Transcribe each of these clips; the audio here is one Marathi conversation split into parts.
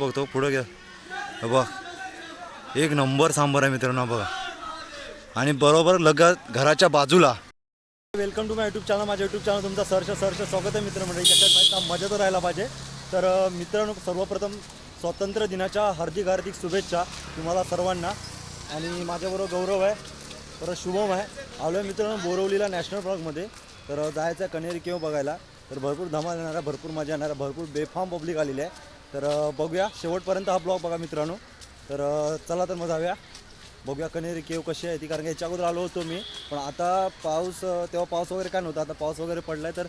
बघतो पुढं घ्या. बघ. एक नंबर सांबर आहे मित्रांनो बघा. आणि बरोबर लगत घराच्या बाजूला. Welcome to my YouTube channel माझ्या यूट्यूब चॅनल तुमचा सरस सरस स्वागत आहे मित्र मंडळी त्याच्यात मजा तर राहायला पाहिजे. तर मित्रांनो सर्वप्रथम स्वातंत्र्य दिनाच्या हार्दिक हार्दिक शुभेच्छा तुम्हाला सर्वांना. आणि माझ्याबरोबर गौरव आहे. परत शुभम आहे. आलो आहे मित्रांनो बोरवलीला नॅशनल पार्कमध्ये तर जायचं आहे कनेरी केव्हा बघायला. तर भरपूर धमाल येणार आहे. भरपूर मजा येणार आहे. भरपूर बेफाम पब्लिक आलेली आहे. तर बघूया. शेवटपर्यंत हा ब्लॉग बघा मित्रांनो. तर चला तर मग जाऊया. बघूया कनेरी केव कशी आहे ती कारण की याच्या अगोदर आलो होतो मी. पण आता पाऊस तेव्हा पाऊस वगैरे काय नव्हता. आता पाऊस वगैरे पडला आहे तर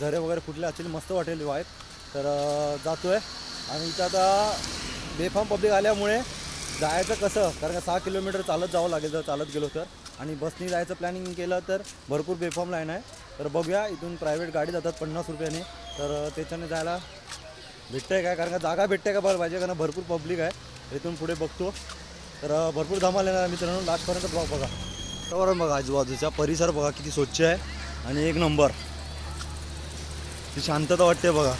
झरे वगैरे फुटले असतील. मस्त वाटेल वाईट. तर जातो आहे आणि इथं आता बेफाम पब्लिक आल्यामुळे जायचं कसं? कारण का सहा किलोमीटर चालत जावं लागेल जर चालत गेलो तर. आणि बसनी जायचं प्लॅनिंग केलं तर भरपूर बेफॉर्म लाईन आहे. तर बघूया इथून प्रायव्हेट गाडी जातात पन्नास रुपयाने. तर त्याच्याने जायला भेटतंय काय? कारण का जागा भेटते का बरं पाहिजे? कारण भरपूर पब्लिक आहे. इथून पुढे बघतो. तर भरपूर धमाल येणार मित्रांनो. लास्टपर्यंत ब्लॉग बघा. वातावरण बघा आजूबाजूचा परिसर बघा किती स्वच्छ आहे. आणि एक नंबर ती शांतता वाटते बघा.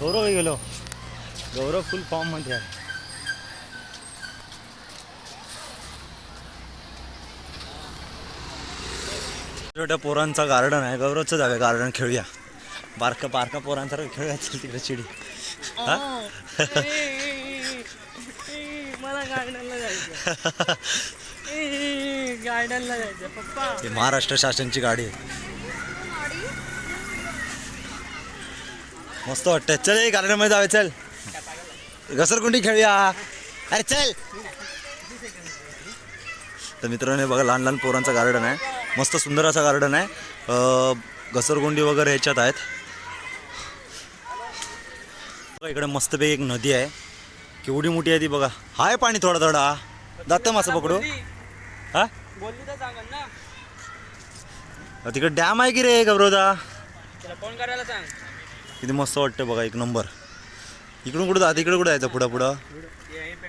गौरव गेलो. गौरव फुल फॉर्ममध्ये आहे. छोट्या पोरांचा गार्डन आहे. गौरवचं जाऊया गार्डन खेळूया. बारका बारका पोरांसारखं खेळूया चल तिकडे चिडी हा? मला गार्डनला जायचं गार्डनला जायचं पप्पा. ही महाराष्ट्र शासनची गाडी आहे. मस्त वाटतंय. चल गार्डनमध्ये जाऊया चल. घसरकुंडी खेळूया. अरे चल. तर मित्रांनो हे बघा लहान लहान पोरांचा गार्डन आहे. मस्त सुंदर असा गार्डन आहे. घसरगुंडी वगैरे ह्याच्यात आहेत. बघा इकडे मस्तपैकी एक नदी आहे. केवढी मोठी आहे ती बघा. हाय पाणी थोडा थोडा. जातं मासं पकडू. हा? तिकडे डॅम आहे की रे गौरवदा फोन करायला सांग. किती मस्त वाटतं बघा एक नंबर. इकडून कुठं जात इकडे कुठं जायचं पुढं पुढं?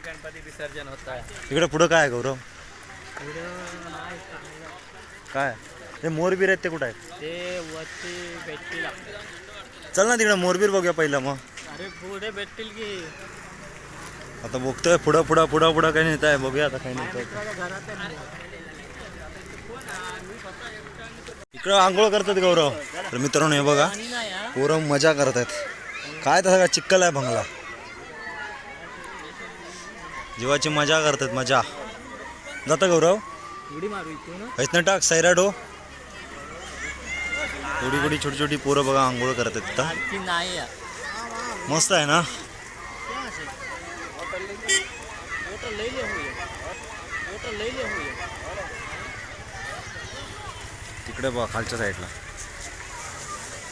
गणपती विसर्जन होता. इकडे पुढं काय गौरव? काय? हे मोरबीर आहेत ते कुठं आहेत? ते वरती भेटतील चल ना तिकडे मोरबीर बघूया पहिलं मग. अरे पुढे भेटतील की. आता बघतोय पुढं पुढं पुढं पुढं काही नेत आहे बघूया आता काही नेत घरात इकडं आंघोळ करतात गौरव. तर मित्रांनो हे बघा. पाणी नाही हा पोरं मजा करत आहेत काय तसं काय चिक्कल आहे बंगला. जीवाची मजा करतात मजा. जातं गौरव? उडी मारू इथून. इथनं टाक सैराडो थोडी थोडी छोटी छोटी पोरं बघा आंघोळ करत आहेत मस्त आहे ना? तिकडे बघा खालच्या साईडला.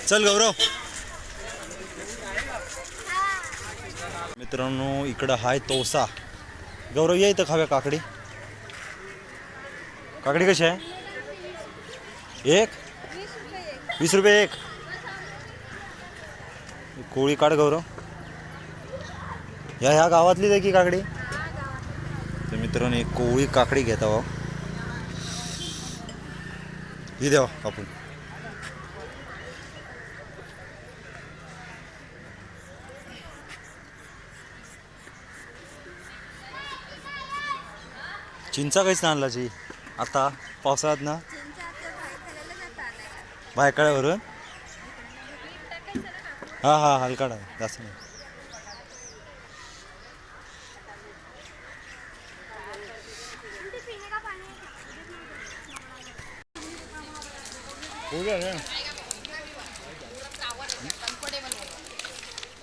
चल गौरव. मित्रांनो इकडं हाय तोसा. गौरव ये इथं खाव्या काकडी. काकडी कशी आहे? एक? वीस रुपये एक. कोळी काढ गौरव. या ह्या गावातलीच आहे की काकडी? तर मित्रांनो एक कोळी काकडी घेता हो ही द्यावा आपण चिंचा काहीच आणला जी. आता पावसाळ्यात ना बायकाळ्यावरून हा हा हलकाड आहे जास्त नाही.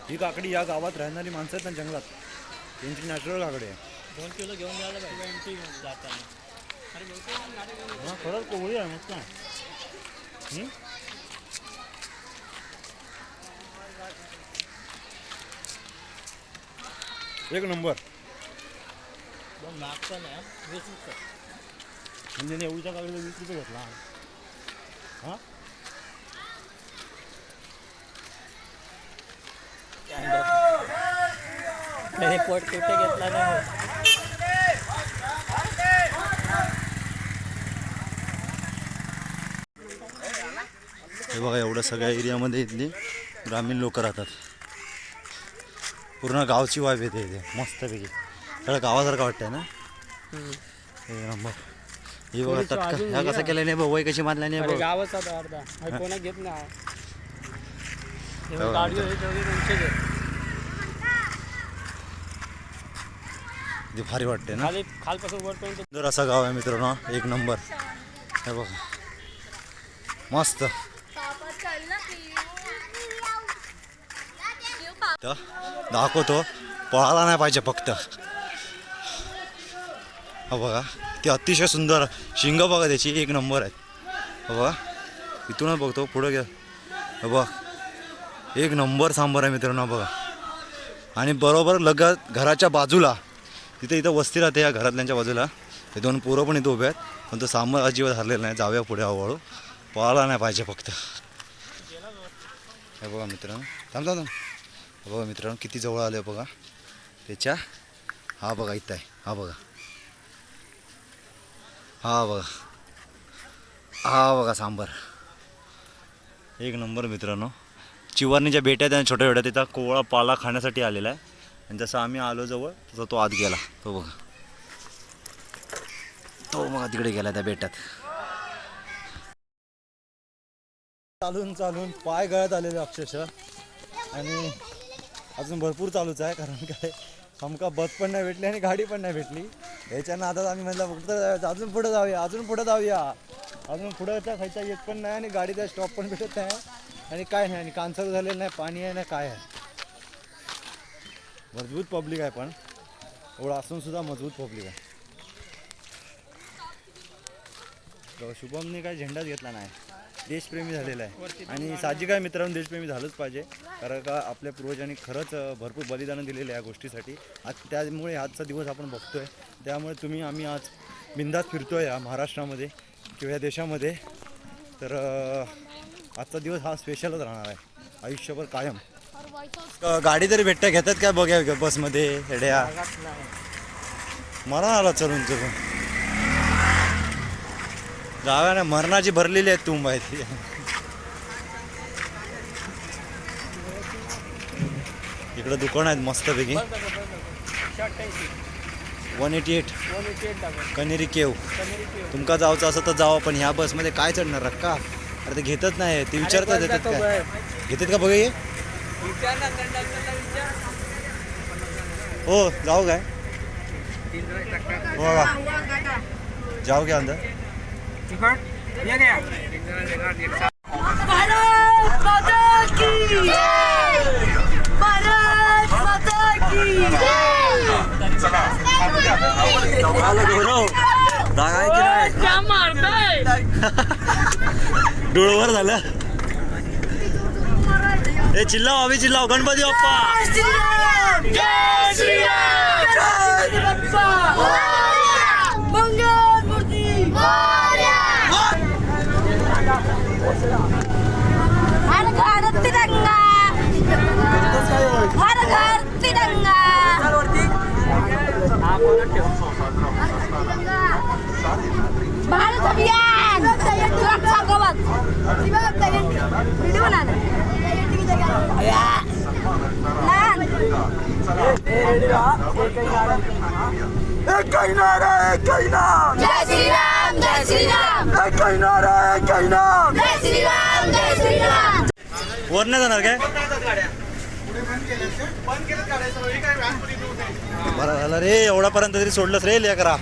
ही काकडी या गावात राहणारी माणसं आहेत ना जंगलात. त्यांची नॅचरल काकडी आहे. दोन किलो घेऊन द्यायला पाहिजे. जाताना हा खरंच कोवळी आहे मस्त हं? एक नंबर पण आहे वीस रुपये म्हणजे एवढीच्या काकडीला वीस रुपये घेतला हा पोट कुठे घेतला नाही हे बघा एवढ्या सगळ्या एरियामध्ये इथली ग्रामीण लोक राहतात. पूर्ण गावची वाईब येते इथे मस्तपैकी. सगळं गावासारखं वाटतंय ना? हे नंबर. हे बघा थोडीशी तटका. अजून ह्या हे कसं केलं नाही बघ वय कशी मारल्या नाही बघ. गावच आता अर्धा. अरे कोणा घेत नाही. हे हो, गाडी हे तेवढी त्यांचे घे. ते भारी वाटते ना? खाली खालपासून वरपर्यंत सुंदर असा गाव आहे मित्रांनो एक नंबर. हे बघा. मस्त पापा चल ना तर दाखवतो. पळाला नाही पाहिजे फक्त. हो बघा ते अतिशय सुंदर शिंग बघा त्याची एक नंबर आहेत हा बघा इथूनच बघतो पुढं घ्या. हा बघ एक नंबर सांबर आहे मित्रांनो बघा. आणि बरोबर लगत घराच्या बाजूला तिथे इथं वस्ती राहते या घरातल्यांच्या बाजूला हे दोन पोरं पण इथं उभे आहेत. पण तो सांबार अजिबात हरलेला नाही जाऊया पुढे हळूहळू. पळाला नाही पाहिजे फक्त. हे बघा मित्रांनो थांब थांब. बघा मित्रांनो किती जवळ आले बघा. त्याच्या हा बघा इथं आहे. हा बघा. हा बघा. हा बघा सांबर. एक नंबर मित्रांनो. चिवारणीच्या बेट्या त्या छोट्या छोट्या तिथं कोवळा पाला खाण्यासाठी आलेला आहे. आणि जसं आम्ही आलो जवळ तसा तो आत गेला. तो बघा. तो बघा तिकडे गेला त्या बेट्यात. चालून चालून पाय गळत आलेले अक्षरशः. आणि अजून भरपूर चालूच आहे कारण काय आमका बस पण नाही भेटली आणि गाडी पण नाही भेटली. याच्यानं आता आम्ही म्हटलं फक्त जाऊया, अजून पुढे जाऊया अजून पुढे जाऊया. अजून पुढं खायचा येत पण नाही आणि गाडीचा स्टॉप पण भेटत नाही. आणि काय नाही आणि कांसर झालेलं नाही पाणी आहे ना काय आहे? मजबूत पब्लिक आहे पण. एवढं असून सुद्धा मजबूत पब्लिक आहे. शुभमने काय झेंडाच घेतला नाही. देशप्रेमी झालेला आहे. आणि साहजिक आहे मित्रांनो देशप्रेमी झालंच पाहिजे. कारण का आपल्या पूर्वजांनी खरंच भरपूर बलिदान दिलेलं आहे या गोष्टीसाठी. आज त्यामुळे आजचा दिवस आपण बघतोय. त्यामुळे तुम्ही आम्ही आज बिंदात फिरतोय या महाराष्ट्रामध्ये किंवा या देशामध्ये. तर आजचा दिवस हा स्पेशलच राहणार आहे. आयुष्यभर कायम. गाडी तरी भेटता घेतात काय बघ्या बसमध्ये हेड्या मरण आला चलून चलून. जागा ना मरणाची भरलेली तुंब आहे ती इकडं दुकान आहेत मस्तपैकी. One eighty eight one eighty eight टाकून कनेरी केव. तुमका जायचं असं तर जावं पण ह्या बसमध्ये काय चढणार रक्का? अरे ते घेतच नाही ते विचारतात येतात काय? घेतात का बघा हे? जाऊ काय? हो का जाऊ घ्या अंदर. भारत माता की की मारताय डोळवर झालं. ए चिल्लाव आम्ही चिल्लाव. गणपती बाप्पा जय श्रीराम जय श्रीराम गणपती बाप्पा मंगल मूर्ती हर घर तिरंगा हर घर तिरंगा भारत अभियान सुरक्षा कवच व्हिडिओ ना जय श्रीराम जय श्रीराम जय श्रीराम जय श्रीराम वर नाही जाणार काय बरं झालं रे एवढापर्यंत तरी सोडलंच रे लेकरा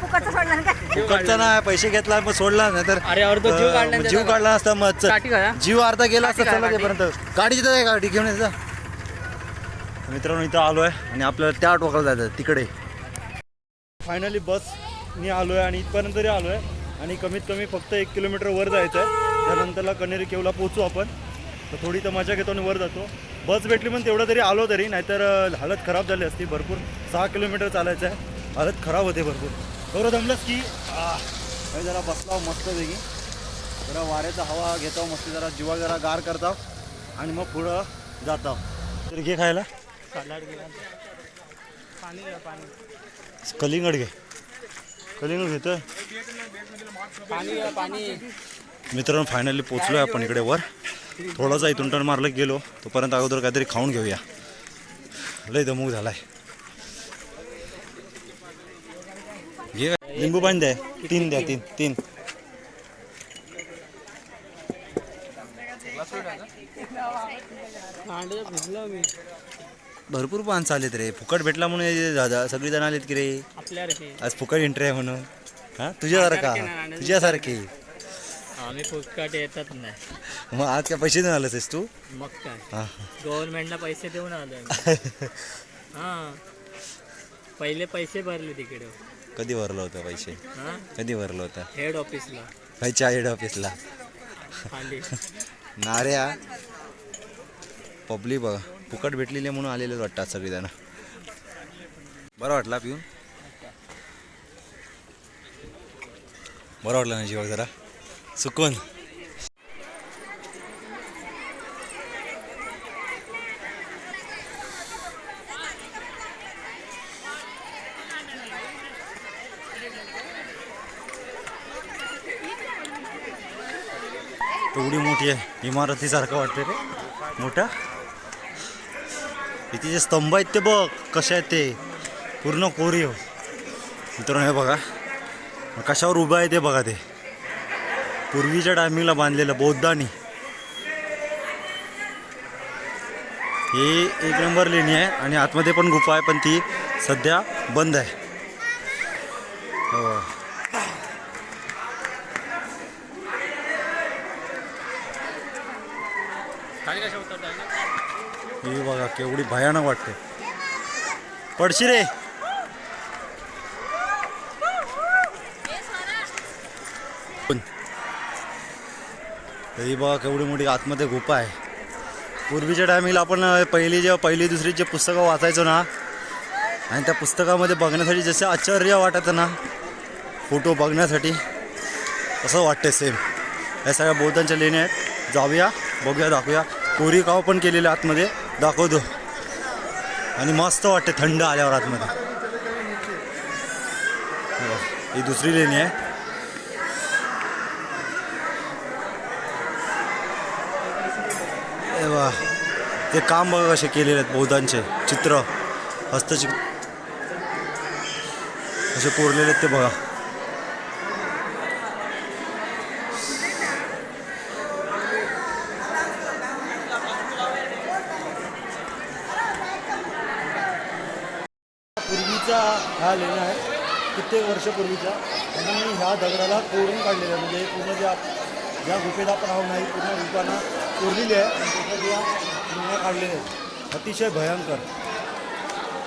फुकटचं सोडणार काय फुकटचा ना पैसे घेतला मग सोडला नाही तर अरे, अर्धा जीव काढला जीव काढला असता मग च- काठी का? जीव अर्धा गेला असता काठी चला? तेपर्यंत गाडी तिथं आहे गाडी घेऊन यायचा मित्रांनो इथं आलोय आणि आपल्याला त्या टोकाला जायचं तिकडे. फायनली बसनी आलोय आणि इथपर्यंत तरी आलोय. आणि कमीत कमी फक्त एक किलोमीटर वर जायचं आहे त्यानंतरला कनेरी केवला पोचू आपण. तर थोडी तर मजा घेतो आणि वर जातो. बस भेटली पण तेवढं तरी आलो तरी नाहीतर हालत खराब झाली असती भरपूर. सहा किलोमीटर चालायचं आहे. हालत खराब होते भरपूर. बरोबर जमलंच की जरा बसलाव मस्त वेगळी जरा वाऱ्याचा हवा घेतो मस्त जरा जीवा जरा गार करताव आणि मग पुढं जाताव. तर घे खायला. सलाड गेला पाणी पाणी. कलिंगड घे. कलिंगड घेतोय. पाणी पाणी. मित्रांनो फायनली पोचलो आहे आपण इकडे वर. थोडासा इथून टर्न मारलं गेलो. तोपर्यंत अगोदर काहीतरी खाऊन घेऊया. लय दमूक झालाय. घे. लिंबू पाणी द्या. तीन द्या तीन तीन. भरपूर माणसं आलेत रे. फुकट भेटला म्हणून दादा सगळी जण आलेत की रे? आज फुकट एंट्री आहे म्हणून. हा? तुझ्यासारखा. तुझ्यासारखी. आम्ही फुटकाट येतात नाही. मग आज काय पैसे देऊन आलास तू? मग काय? हा. गव्हर्नमेंटला पैसे देऊन आलो हां. पहिले पैसे भरले तिकडे. कधी भरलं होतं पैसे? हां? कधी भरलं होतं? हेड ऑफिसला खायच्या हेड ऑफिसला खाली. नाऱ्या पब्लिक बघा फुकट भेटलेली म्हणून आलेले वाटतात सगळीजण. बरं वाटला पिऊन? बरं वाटलं ना जीवन जरा? सुकून एवढी मोठी आहे इमारतीसारखं वाटते रे. मोठा. इथे जे स्तंभ आहेत ते बघ कसे आहेत ते. पूर्ण कोरीव. मित्रांनो हे बघा. कशावर उभं आहे ते बघा ते. पूर्वीच्या टायमिंगला बांधलेलं बौद्धानी हे एक नंबर लेणी आहे आणि आतमध्ये पण गुफा आहे पण ती सध्या बंद आहे. हो. ही बघा केवढी भयानक वाटते. पडशी रे. तरी बघा केवढी मोठी आतमध्ये गुफा आहे. पूर्वीच्या टायमिंगला आपण पहिली जेव्हा पहिली दुसरी जे पुस्तकं वाचायचो ना आणि त्या पुस्तकामध्ये बघण्यासाठी जसं आश्चर्य वाटायचं ना फोटो बघण्यासाठी असं वाटते सेम या सगळ्या बौद्धांच्या लेण्या आहेत. जाऊया बघूया दाखवूया. कोरी काव पण केलेले आतमध्ये. दाखवतो. आणि मस्त वाटते थंड आल्यावर आतमध्ये. ही दुसरी लेणी आहे हे बघा, ते काम बघा कसे केलेले आहेत बौद्धांचे. चित्र हस्तचित्र. असे कोरलेले आहेत ते बघा. पूर्वीचा हा लेणा आहे कित्येक वर्षपूर्वीचा आणि ह्या दगडाला कोरून काढलेलं आहे. म्हणजे पूर्ण ज्या ज्या गुफेत आपण आहोत नाही पूर्ण रूपांना कोरलेली आहे. लेण्या काढलेल्या आहेत. अतिशय भयंकर.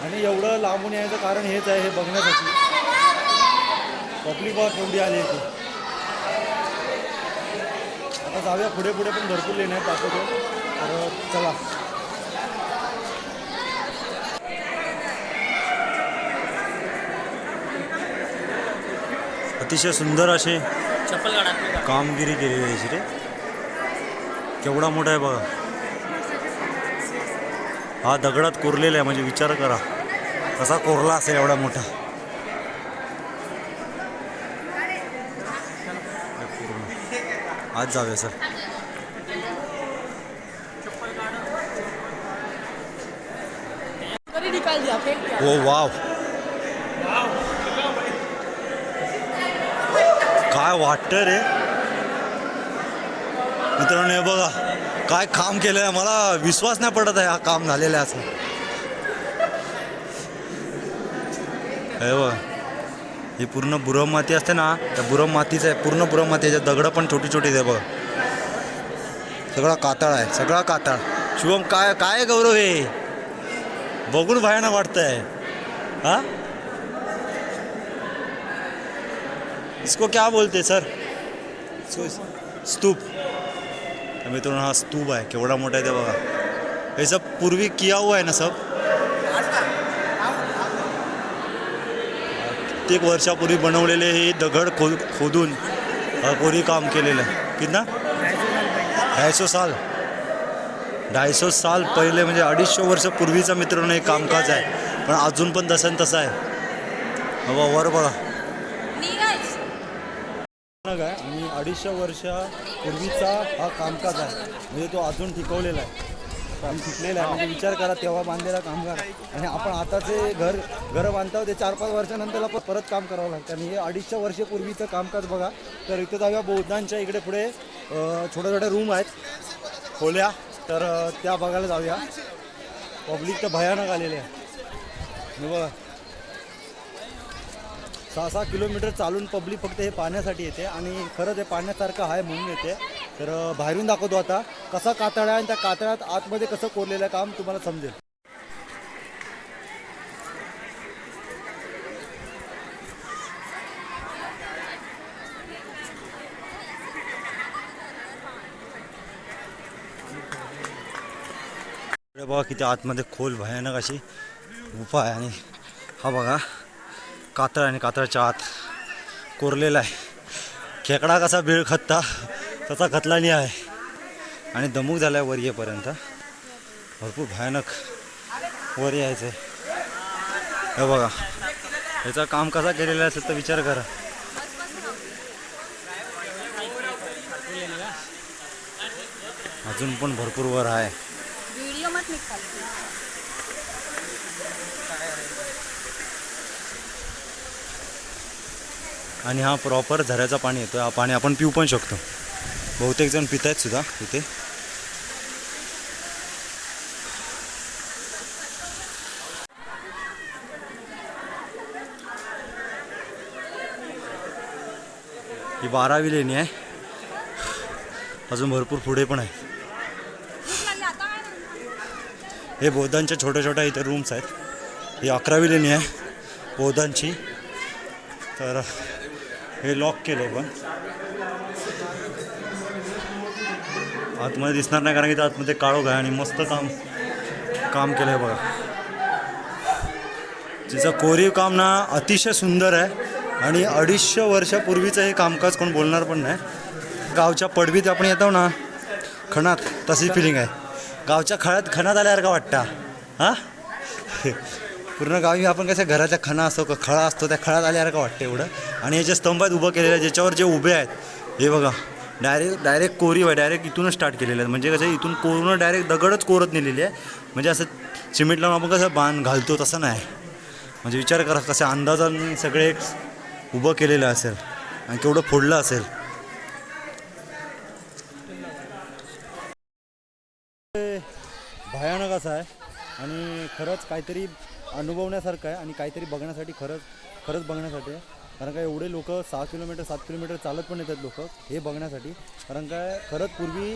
आणि एवढं लांबून यायचं कारण हेच आहे हे बघण्यासाठी. पब्लिक बघा केवढी आली ती आता जाऊया पुढे पुढे पण भरपूर लेण्या आहेत दाखवतो तर चला. अतिशय सुंदर असे कामगिरी केलेली आहे रे केवढा मोठा आहे बघा. हा दगडात कोरलेला आहे म्हणजे विचार करा. कसा कोरला असेल एवढा मोठा. आज जाऊया सर. हो वाव. काय वाटतं रे? मित्रांनो हे बघा. काय काम केलं आहे मला विश्वास नाही पडत आहे हा काम झालेलं आहे असं. हे ही पूर्ण बुरम माती असते ना त्या बुरम मातीचं आहे पूर्ण बुरम माती याच्यात दगडं पण छोटी छोटी आहे बघ. सगळा कातळ आहे सगळा कातळ. शिवम काय काय गौरव हे? बघून भयानक वाटतंय. हा? इसको क्या बोलते सर? स्तूप. मित्रांनो हा स्तूप आहे. केवढा मोठा आहे ते बघा. हे सब पूर्वी किया हुआ आहे ना सब? कित्येक वर्षापूर्वी बनवलेले हे दगड खो खोदून पूर्वी कोरी काम केलेलं आहे. कितना? ढायसो साल. ढायसो साल पहिले म्हणजे अडीचशे वर्ष पूर्वीचा मित्रांनो हे कामकाज आहे. पण अजून पण तसं तसं आहे. बाबा वर बघा. आहे आणि अडीचशे वर्षापूर्वीचा हा कामकाज आहे. म्हणजे तो अजून टिकवलेला आहे. काम शिकलेला आहे. म्हणजे विचार करा तेव्हा बांधलेला कामगार. आणि आपण आताचे घर घरं बांधतो ते चार पाच वर्षानंतर पण परत काम करावं लागतं. आणि हे अडीचशे वर्षापूर्वीचं कामकाज बघा. तर इथं जाऊया बौद्धांच्या इकडे पुढे छोट्या छोट्या रूम आहेत. खोल्या. तर त्या बघायला जाऊया. पब्लिक तर भयानक आलेले आहे. बघा. सहा सहा किलोमीटर चालून पब्लिक फक्त हे पाहण्यासाठी येते आणि खरंच हे पाहण्यासारखं आहे म्हणून येते. तर बाहेरून दाखवतो आता कसा कातळा आहे आणि त्या कातळात आतमध्ये कसं कोरलेलं आहे काम तुम्हाला समजेल. अरे बघा किती आतमध्ये खोल भयानक अशी गुफा आहे आणि हा बघा. कातळ आणि कातळाच्या आत कोरलेला आहे. खेकडा कसा बिळ खत्ता तसा खतलानी आहे. आणि दमूक झाला आहे वर येपर्यंत भरपूर भयानक वर यायचं आहे हे बघा. याचं काम कसा केलेला असेल तर विचार करा. अजून पण भरपूर वर आहे व्हिडिओ मत निघाल आणि हा प्रॉपर झऱ्याचा पाणी येतो हा पाणी आपण पिऊ पण शकतो. बहुतेक जण पित आहेत सुद्धा इथे. ही बारावी लेणी आहे. अजून भरपूर पुढे पण आहे. हे बौद्धांच्या छोट्या छोट्या इथे रूम्स आहेत. ही अकरावी लेणी आहे बौद्धांची तर हे लॉक केलं पण आतमध्ये दिसणार नाही कारण की ते आतमध्ये काळोख आहे आणि मस्त काम काम केलं आहे बघा. तिचं कोरीव काम ना अतिशय सुंदर आहे आणि अडीचशे वर्षापूर्वीचं हे कामकाज कोण बोलणार पण नाही. गावच्या पडवीत आपण येतो ना खणात तशी फिलिंग आहे. गावच्या खळ्यात खणात आल्यासारखं वाटतं. हां? पूर्ण गावी आपण कसं घराच्या खणा असतो का खळा असतो त्या खळात आल्यासारखं वाटतं एवढं? आणि हे जे स्तंभ आहेत उभं केलेलं आहे ज्याच्यावर जे उभे आहेत हे बघा डायरेक्ट डायरेक्ट कोरीव आहे डायरेक्ट इथूनच स्टार्ट केलेलं आहे म्हणजे कसं इथून कोरून डायरेक्ट दगडच कोरत नेलेली आहे. म्हणजे असं सिमेंट लावून आपण कसं बांध घालतो तसं नाही. म्हणजे विचार करा कसं अंदाजाने सगळे उभं केलेलं असेल आणि केवढं फोडलं असेल. भयानक असं आहे. आणि खरंच काहीतरी अनुभवण्यासारखं आहे आणि काहीतरी बघण्यासाठी खरंच खरंच बघण्यासाठी आहे. कारण काय एवढे लोक सहा किलोमीटर सात किलोमीटर चालत पण येतात लोक हे बघण्यासाठी. कारण काय खरंच पूर्वी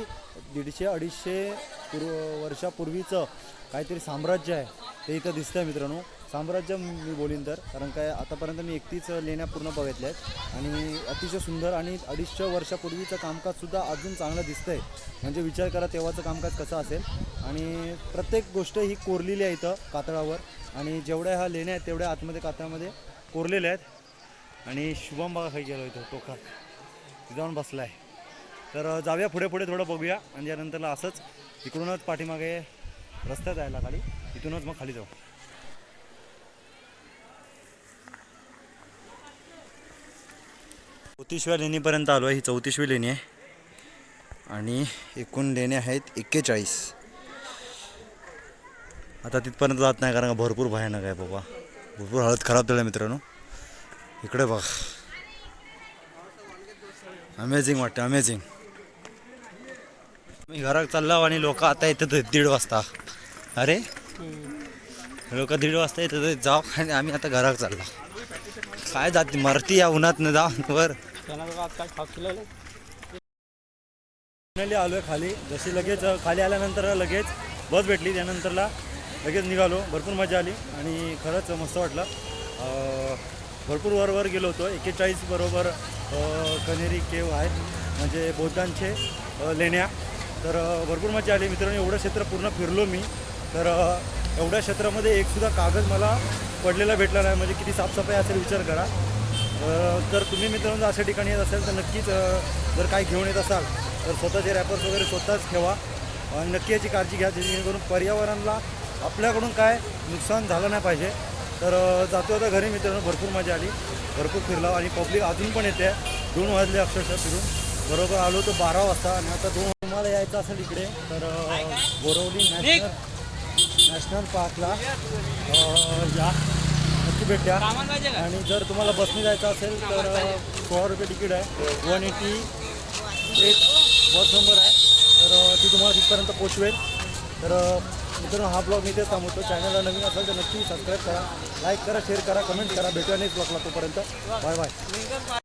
दीडशे अडीचशे पूर्व वर्षापूर्वीचं काहीतरी साम्राज्य आहे ते इथं दिसतं आहे मित्रांनो. साम्राज्य मी बोलीन तर. कारण काय आतापर्यंत मी एकतीच लेण्या पूर्ण बघितल्या आहेत. आणि अतिशय सुंदर आणि अडीचशे वर्षापूर्वीचं कामकाजसुद्धा अजून चांगलं दिसतंय. म्हणजे विचार करा तेव्हाचं कामकाज कसं असेल. आणि प्रत्येक गोष्ट ही कोरलेली आहे इथं कातळावर. आणि जेवढ्या ह्या लेण्या आहेत तेवढ्या आतमध्ये कातळामध्ये कोरलेल्या आहेत. आणि शुभम बघा खाई गेलो इथं टोकात. जाऊन बसला आहे तर जाऊया पुढे पुढे थोडं बघूया. आणि त्यानंतरला असंच इकडूनच पाठीमागे रस्त्यात जायला खाली. इथूनच मग खाली जाऊ. चौतीसव्या लेणीपर्यंत आलो आहे. ही चौतीसवी लेणी आहे. आणि एकूण लेण्या आहेत एक्केचाळीस. आता तिथपर्यंत जात नाही कारण का भरपूर भयानक आहे बाबा. भरपूर हालत खराब झाली मित्रांनो. इकडे बघ. अमेझिंग वाटतं अमेझिंग मी घरात चाललो आणि लोक आता येतात दीड वाजता. अरे? लोक दीड वाजता येतात जाऊ आणि आम्ही आता घरात चाललो. काय जाते मरती या उन्हात न जा वर फायनली आलो आहे खाली. जशी लगेच खाली आल्यानंतर लगेच बस भेटली. त्यानंतरला लगेच निघालो. भरपूर मजा आली आणि खरंच मस्त वाटलं. भरपूर वरवर गेलो होतो. एक्केचाळीस बरोबर कनेरी केव आहेत म्हणजे बौद्धांचे लेण्या. तर भरपूर मजा आली. मित्रांनो एवढं क्षेत्र पूर्ण फिरलो मी. तर एवढ्या क्षेत्रामध्ये एकसुद्धा कागद मला पडलेला भेटला नाही. म्हणजे किती साफसफाई असेल विचार करा. जर तुम्ही मित्रांनो अशा ठिकाणी येत असाल तर नक्कीच जर काही घेऊन येत असाल तर स्वतःचे रॅपर्स वगैरे स्वतःच ठेवा. आणि नक्की याची काळजी घ्या जेणेकरून पर्यावरणाला आपल्याकडून काय नुकसान झालं नाही पाहिजे. तर जातो आता घरी मित्रांनो भरपूर मजा आली. भरपूर फिरला आणि पब्लिक अजून पण येते. दोन वाजले अक्षरशः फिरून. बरोबर आलो तो बारा वाजता आणि आता दोन तुम्हाला यायचं असेल इकडे तर बोरवली नॅशनल नॅशनल पार्कला या. नक्की भेट द्या आणि जर तुम्हाला बसने जायचं असेल तर सोळा रुपये तिकीट आहे. वन एटी एक बस नंबर आहे. तर ती तुम्हाला तिथपर्यंत पोचवेल. तर मित्रांनो हा ब्लॉग मी इथे थांबवतो. चॅनलला नवीन असेल तर नक्की सबस्क्राईब करा लाईक करा शेअर करा कमेंट करा. भेटूया नेक्स्ट ब्लॉगला तोपर्यंत. Bye bye